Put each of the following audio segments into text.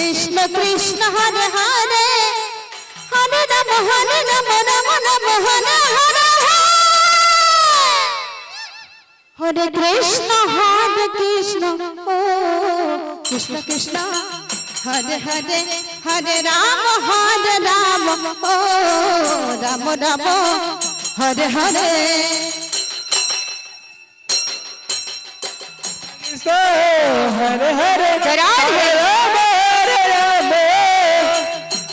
কৃষ্ণ কৃষ্ণ হরে হরে হরে রাম হরে রাম রাম রাম হরে হরে হরে কৃষ্ণ হরে কৃষ্ণ ও কৃষ্ণ কৃষ্ণ হরে হরে হরে রাম হরে রাম ও রাম রাম হরে হরে কৃষ্ণ হরে হরে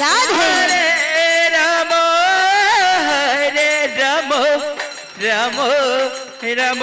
রাধে। রাম রে রাম রাম রাম